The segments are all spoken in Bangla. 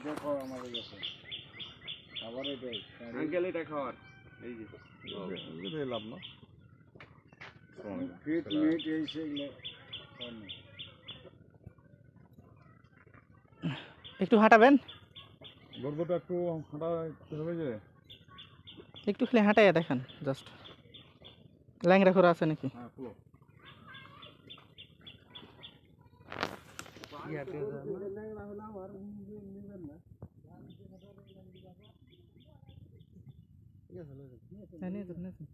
এটা খাওয়া আমাদের কাছে। খাবার এটাই আঙ্কেল এটা খাওয়ার। এই যে। এটাই লাভ না। ফিট মিট এই সেগুলো খাওয়ার নেই। একটু হাঁটাবেন? গর্বটা একটু হাঁটা হবে যে। একটু খালি হাঁটাইয়া দেখেন জাস্ট ল্যাংরা করে আছে নাকি? হ্যাঁ খুলো হ্যাঁ।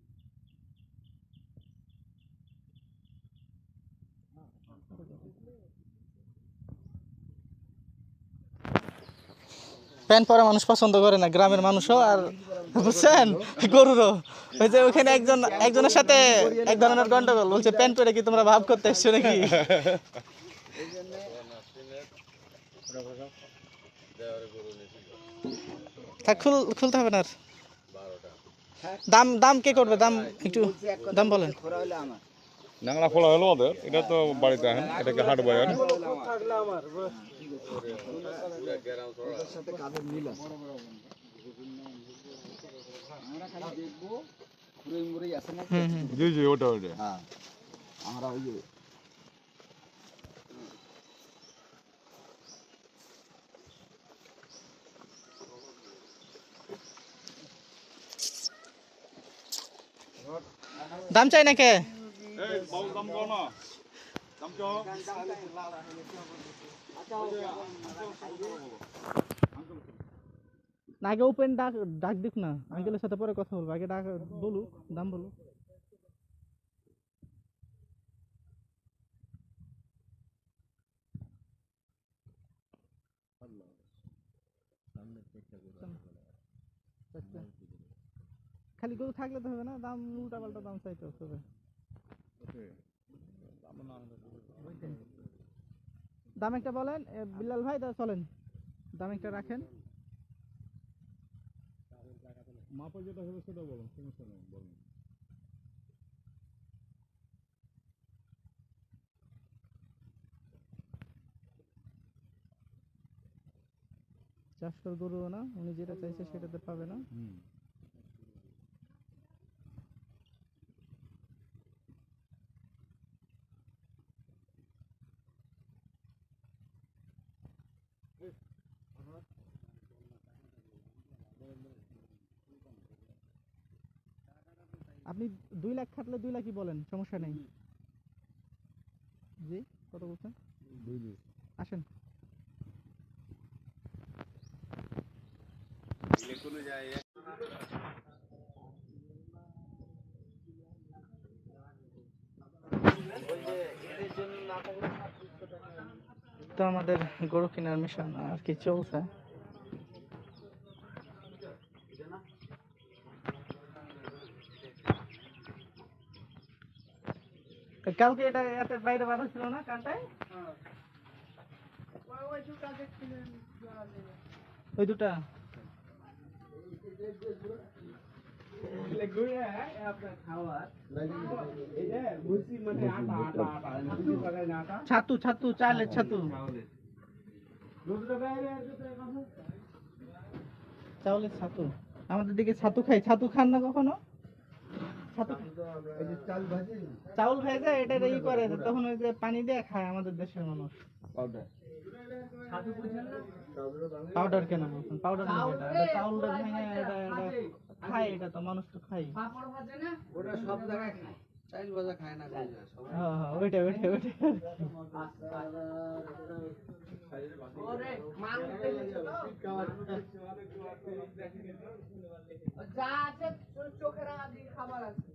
প্যান্ট পরা মানুষ পছন্দ করে না গ্রামের মানুষও আর বুঝছেন? গরুরও। ওই যে ওখানে একজন একজনের সাথে এক ধরনের গন্ডগোল বলছে প্যান্ট পরে কি তোমরা ভাব করতে এসছো নাকি? খুল খুলতে হবে না আর। দাম দাম কে করবে? দাম একটু দাম বলেন। খোরা হলে ন্যাংরা খোলা হলো ওদের এটা তো বাড়িতে আহেন এটাকে হাট বাজার জি জি ওটা ওটা। হ্যাঁ। আমরা ওই দাম চাই না কে এই বাবু দাম কও না দাম কও না আগে ওপেন ডাক ডাক দিক না। আঙ্কেলের সাথে পরে কথা বলব। আগে ডাক বলুক দাম বলুক। খালি গরু থাকলে তো হবে না দাম উল্টা পাল্টা দাম চাইতে হবে দাম একটা বলেন এ, বিল্লাল ভাই তা চলেন। দাম একটা রাখেন। মাপা যেটা হবে সেটা বলুন সমস্যা নেই বলুন। চাষটার গরু না উনি যেটা চাইছে সেটাতে পাবে না। আপনি দুই লাখ খাটলে দুই লাখই বলেন সমস্যা নেই। জি কত বলছেন? আসেন। তো আমাদের গরু কেনার মিশন আর কি চলছে। কালকে এটা এত বাইরে বাঁধা ছিল না কানটায় ওই দুটা। ছাতু ছাতু চালের ছাতু। চাউলের ছাতু। আমাদের দিকে ছাতু খাই ছাতু খান না কখনো? চাউল ভেজে এটা ই করে তখন ওই যে পানি দিয়ে খায় আমাদের দেশের মানুষ। পাউডার। কেন পাউডার না এটা এটা চাউলটা ভেঙে এটা এটা খায় এটা তো মানুষ তো খাই ওটা সব জায়গায় খায়। চাইল ভাজা খায় না হ্যাঁ হ্যাঁ ওইটা ওইটা ওইটা। যা আছে চোখের আদি খাবার আছে।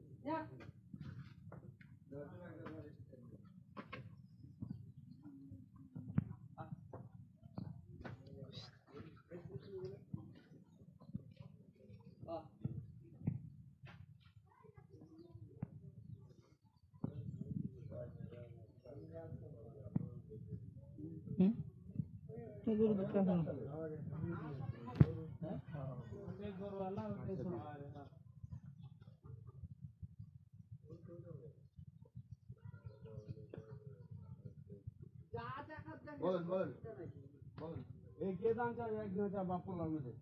তো গরু দুটো এখন বলেন বলেন। এই কে দাম চাই এক দুই হাজার বাপ করলাম মধ্যে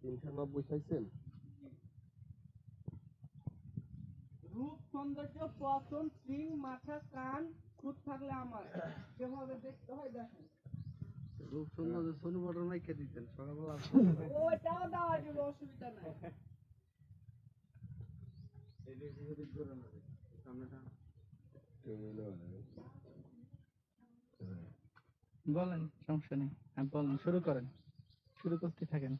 তিনশো নব্বই চাইছেন রূপ সৌন্দর্য মাথা কান খুদ থাকলে আমার। যেভাবে দেখতে হয় দেখেন। রূপ সুন্দর সোনু বটর মাইকে দিতেন সকালবেলা ওটাও দেওয়া যাবে অসুবিধা নাই। বলেন সমস্যা নেই। হ্যাঁ বলেন শুরু করেন। শুরু করতে থাকেন।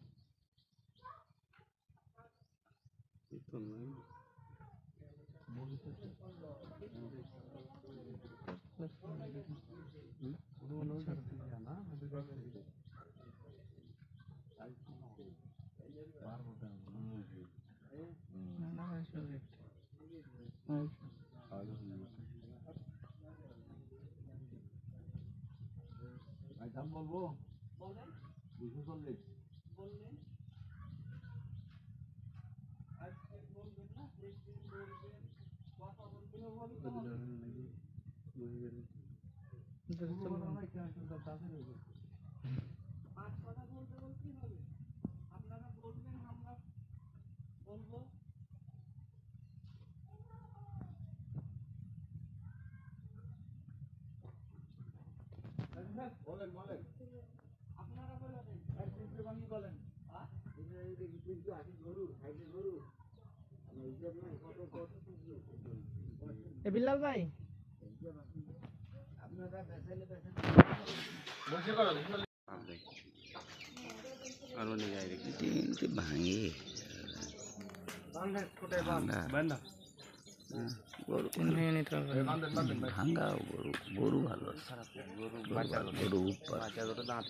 পাঁচ কথা আপনারা বলবেন আমরা বলব আপনারা আর অনেক যাই দেখি কিন্তু ভাঙে বান্দা গরু নিতে হবে ভাঙ্গা। গরু গরু ভালো গরু গরু দাঁত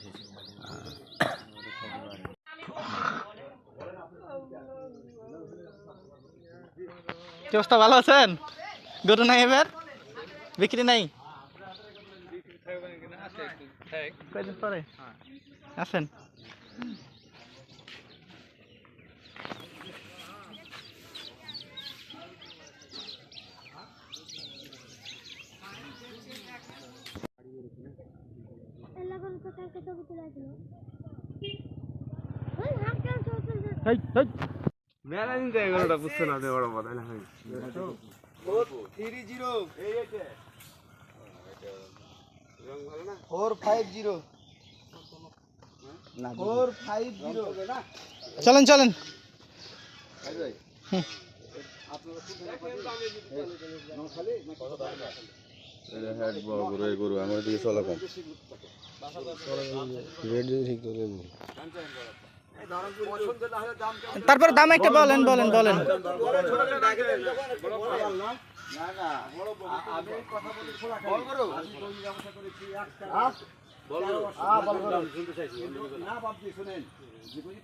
কি অবস্থা? ভালো আছেন? গরু নাই এবার? বিক্রি নাই? কয়দিন পরে? আছেন? এলাকার কোথায় মেলা দিন তো এগারোটা বুঝছে না বড় কথা না থ্রি জিরো এই এই রং ভালো না four five zero four five zero চলেন চলেন। বড় আমার দিকে চলে কম রেট যদি ঠিক করে পছন্দ দাম তারপর দাম একটা বলেন বলেন বলেন। না না আ- আমি কথা বলি খোলা বল করো আমি কোন ব্যবসা করেছি একটা বল করো হ্যাঁ বল করো শুনতে চাইছি না বাপজি শুনেন যে যদি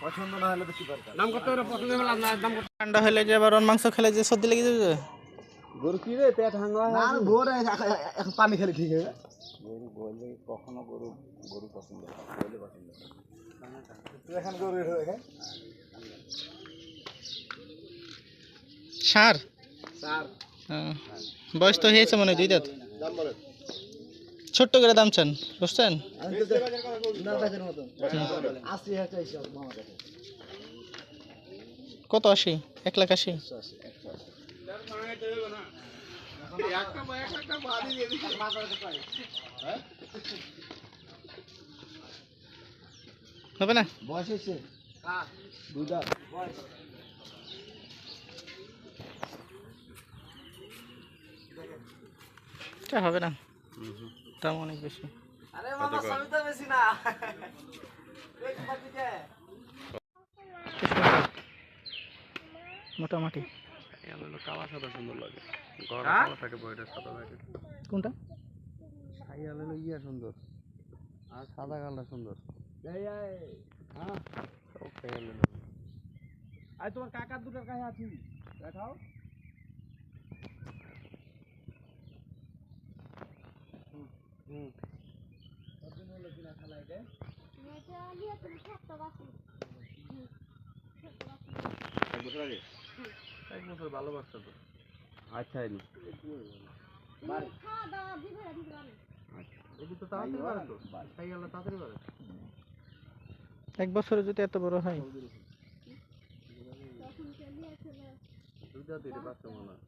পছন্দ যদি না আমার পছন্দ না তো কোনো কথা নেই। আমি গরুর দাম চাইছি আপনার কাছে কথা শুনতে চাই না না ঠিকই আছে পছন্দ না হলে তো কি দরকার ঠান্ডা হলে যে আবার মাংস খেলে যে সর্দি লেগে যাবে? গরু কি রে পেট হাঙ্গা না ভোর এখন পানি খেলে ঠিক হবে। গরু বললে কখনো গরু গরু পছন্দ বলে পছন্দ এখন গরু দেখেন সার? স্যার। বয়স তো হয়েছে মনে হয় দুই দাঁত। দাম বলেন ছোট্ট করে দাম চান, বুঝছেন? কত আশি? এক লাখ আশি? হবে না? বয়স হয়েছে হবে না। দাম অনেক বেশি। আরে মামা সবই বেশি না। মোটামুটি। কালা সাদা সুন্দর লাগে। গরম কালা থাকে বইটা সাদা থাকে কোনটা? খাইয়া হলো ইয়া সুন্দর। আর সাদা কালটা সুন্দর। এই এই। হ্যাঁ? আই তোমার কাকার দুটার কাছে আছি দেখাও। এক বছর আগে এক বছর ভালো তো আচ্ছা খাওয়া দাওয়া দিবে দিতে পারে এক বছরে যদি এত বড় হয়। দুইটা দিলে বাচ্চা মনে হয়।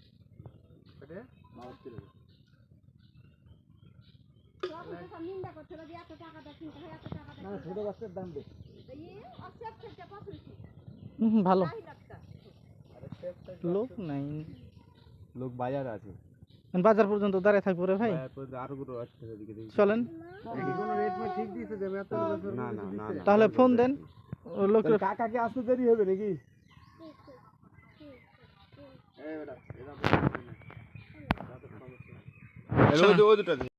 ভালো। লোক নাই। লোক বাজারে আছে। বাজার পর্যন্ত দাঁড়িয়ে থাকব রে ভাই। চলেন। রেট ঠিক দিয়েছে যে এত না না না না। তাহলে ফোন দেন। ও লোক কাকাকে আসতে দেরি হবে নাকি? এই বেটা